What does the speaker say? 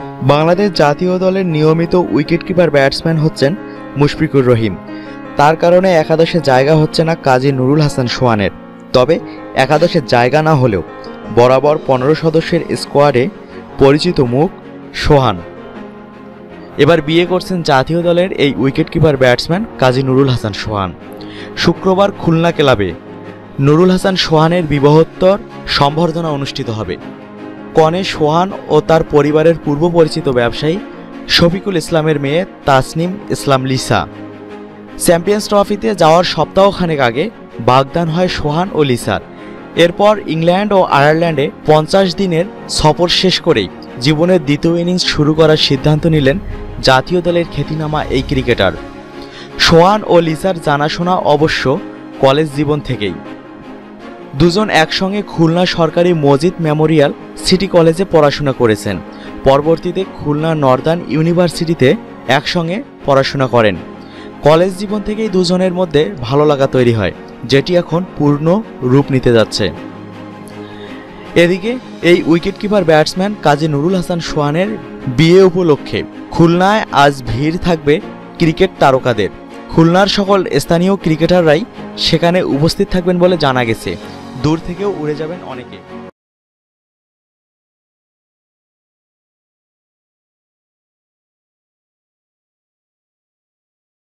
বাংলাদেশ জাতীয় দলের নিয়মিত উইকেটকিপার ব্যাটসম্যান হচ্ছেন মুশফিকুর রহিম। তার কারণে একাদশে জায়গা হচ্ছে না কাজী নুরুল হাসান সোহানের। তবে একাদশে জায়গা না হলেও বরাবর পনেরো সদস্যের স্কোয়াডে পরিচিত মুখ সোহান। এবার বিয়ে করছেন জাতীয় দলের এই উইকেটকিপার ব্যাটসম্যান কাজী নুরুল হাসান সোহান। শুক্রবার খুলনা ক্লাবে নুরুল হাসান সোহানের বিবাহোত্তর সম্বর্ধনা অনুষ্ঠিত হবে। কনে সোহান ও তার পরিবারের পূর্ব পরিচিত ব্যবসায়ী শফিকুল ইসলামের মেয়ে তাসনিম ইসলাম লিসা। চ্যাম্পিয়ন্স ট্রফিতে যাওয়ার সপ্তাহখানেক আগে বাগদান হয় সোহান ও লিসার। এরপর ইংল্যান্ড ও আয়ারল্যান্ডে পঞ্চাশ দিনের সফর শেষ করেই জীবনের দ্বিতীয় ইনিংস শুরু করার সিদ্ধান্ত নিলেন জাতীয় দলের খ্যাতিনামা এই ক্রিকেটার। সোহান ও লিসার জানাশোনা অবশ্য কলেজ জীবন থেকেই। দুজন একসঙ্গে খুলনা সরকারি মজিদ মেমোরিয়াল সিটি কলেজে পড়াশোনা করেছেন। পরবর্তীতে খুলনা নর্দার্ন ইউনিভার্সিটিতে একসঙ্গে পড়াশোনা করেন। কলেজ জীবন থেকেই দুজনের মধ্যে ভালো লাগা তৈরি হয়, যেটি এখন পূর্ণ রূপ নিতে যাচ্ছে। এদিকে এই উইকেটকিপার ব্যাটসম্যান কাজী নুরুল হাসান সোহানের বিয়ে উপলক্ষে খুলনায় আজ ভিড় থাকবে ক্রিকেট তারকাদের। খুলনার সকল স্থানীয় ক্রিকেটাররাই সেখানে উপস্থিত থাকবেন বলে জানা গেছে। দূর থেকেও উড়ে যাবেন অনেকে।